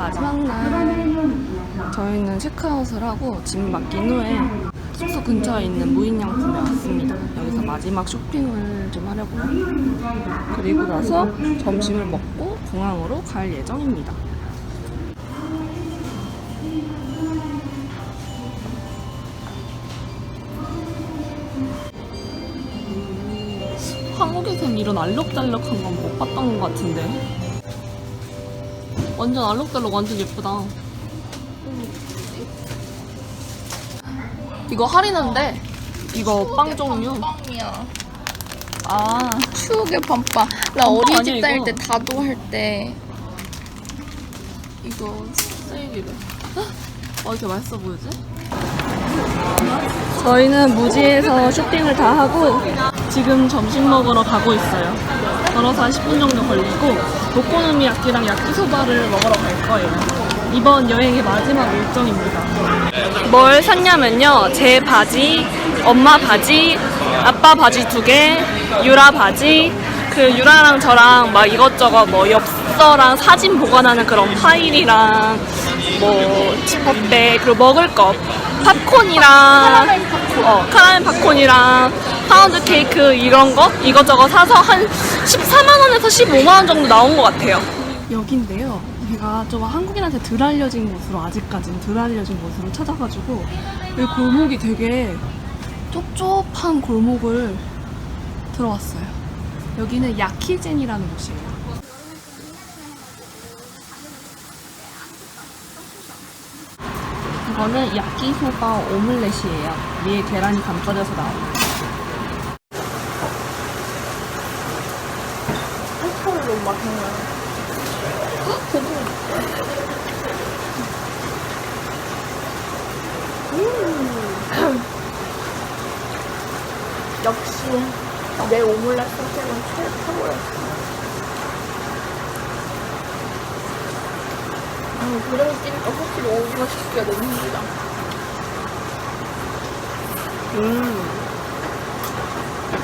마지막 날 저희는 체크아웃을 하고 짐 맡긴 후에 숙소 근처에 있는 무인양품에 왔습니다. 여기서 마지막 쇼핑을 좀 하려고요. 그리고 나서 점심을 먹고 공항으로 갈 예정입니다. 한국에선 이런 알록달록한 건 못 봤던 것 같은데 완전 알록달록 완전 예쁘다 이거 할인한데 이거 빵 종류 빵이야. 아 추억의 밤빵. 나 어린이집 아니야, 다닐 이거? 때 다도 할 때 이거 세일이래 어 이렇게 맛있어 보이지? 저희는 무지에서 쇼핑을 다 하고 지금 점심 먹으러 가고 있어요. 걸어서 한 10분 정도 걸리고 오코노미야끼랑 야끼소바를 먹으러 갈 거예요. 이번 여행의 마지막 일정입니다. 뭘 샀냐면요. 제 바지, 엄마 바지, 아빠 바지 두 개, 유라 바지 그 유라랑 저랑 막 이것저것 뭐 엽서랑 사진 보관하는 그런 파일이랑 뭐 지퍼백 그리고 먹을 거 팝콘이랑 카라멜 팝콘. 어 카라멜 팝콘이랑 파운드 케이크 이런 거 이것저것 사서 한 14만 원에서 15만 원 정도 나온 것 같아요. 여긴데요. 제가 좀 한국인한테 덜 알려진 곳으로 아직까지는 덜 알려진 곳으로 찾아가지고 이 골목이 되게 좁좁한 골목을 들어왔어요. 여기는 야키젠이라는 곳이에요. 이거는 야끼소바 오믈렛이에요. 위에 계란이 감싸져서 나와요. 알코올 너무 맛있네. 역시 내 오믈렛 선택은 최고였어. 음, 부정찌니까 확실히 오징어 시키기가 너무 힘들다. 음.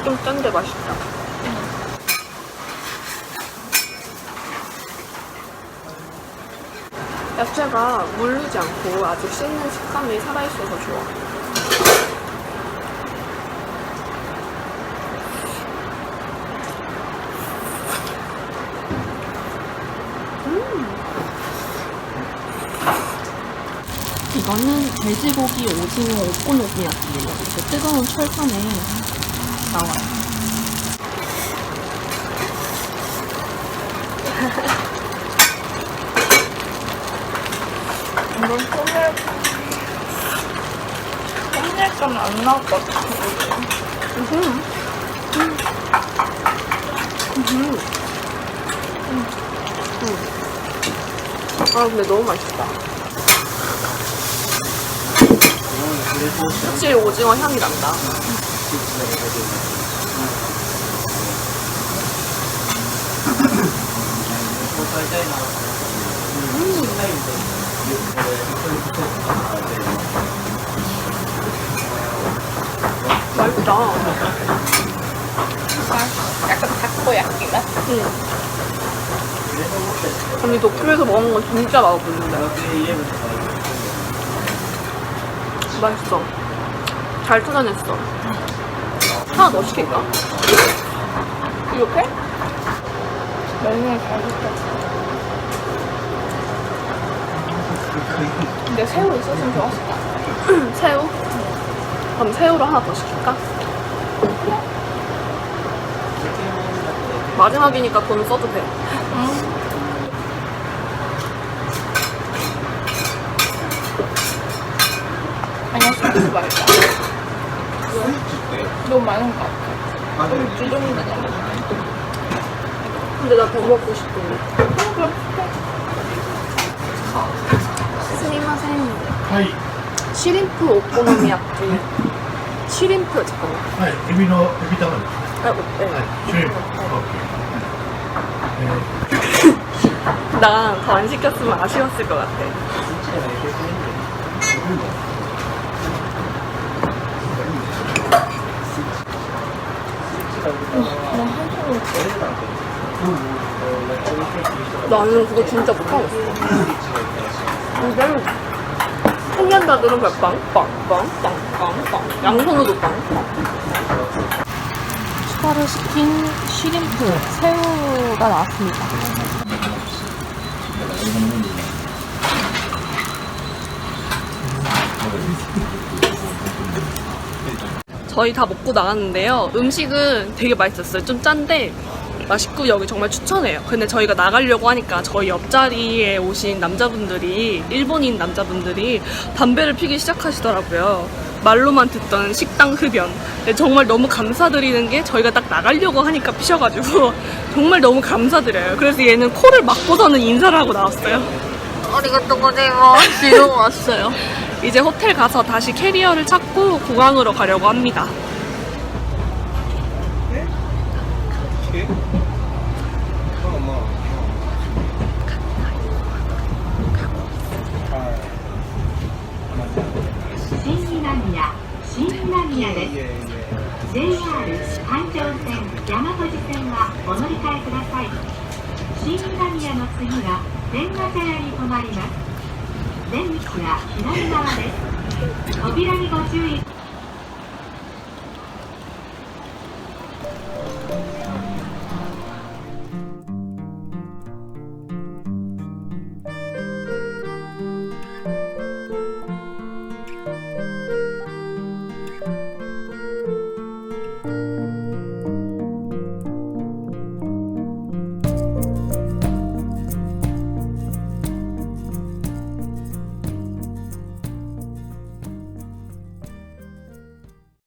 좀 짠데 맛있다. 야채가 물르지 않고 아주 씹는 식감이 살아있어서 좋아. 이거는 돼지고기 오징어 오코노미야끼예요. 이렇게 뜨거운 철판에 나와요. 이건 소멸, 소멸감은 안 나올 것 같아. 음. 아 근데 너무 맛있다. 확실히 오징어 향이 난다. 맛있다. 약간 타코야끼 맛? 언니 도쿄에서 먹은 건 진짜 맛없는데. 맛있어. 잘 찾아냈어. 하나 더 시킬까? 이렇게? 메뉴를 잘 시켰어. 근데 새우 있었으면 좋았을 것 같아. 새우? 그럼 새우로 하나 더 시킬까? 마지막이니까 돈 써도 돼. 아 니야, 소스 말자. 왜? 너무 많은 것 같아. 너무 주종이잖아. 근데 나 더 먹고 싶은데. 스미마센. はい、 시림프 오코노미야끼. 시림프, 잠깐만. はい、エビのエビ玉です。 아, 네. はい、シュリンプ。オッケー。 나 더 안 시켰으면 아쉬웠을 것 같아. 나 한숨을 나는 그거 진짜 못하겠어. 근데 청년다들은 그냥 빵, 빵, 빵, 빵, 빵, 빵. 양손으로 빵, 빵. 추가로 시킨 쉬림프, 새우가 나왔습니다. 저희 다 먹고 나갔는데요. 음식은 되게 맛있었어요. 좀 짠데 맛있고 여기 정말 추천해요. 근데 저희가 나가려고 하니까 저희 옆자리에 오신 남자분들이 일본인 남자분들이 담배를 피기 시작하시더라고요. 말로만 듣던 식당 흡연. 정말 너무 감사드리는 게 저희가 딱 나가려고 하니까 피셔가지고 정말 너무 감사드려요. 그래서 얘는 코를 막고서는 인사를 하고 나왔어요. 아리가또 고자이마스. 이러고 왔어요. 이제 호텔 가서 다시 캐리어를 찾고 공항으로 가려고 합니다.新南宮新南宮です JR 環状線大和路線はお乗り換えください新南宮の次は天ヶ茶屋に停まります 出口は左側です。扉にご注意。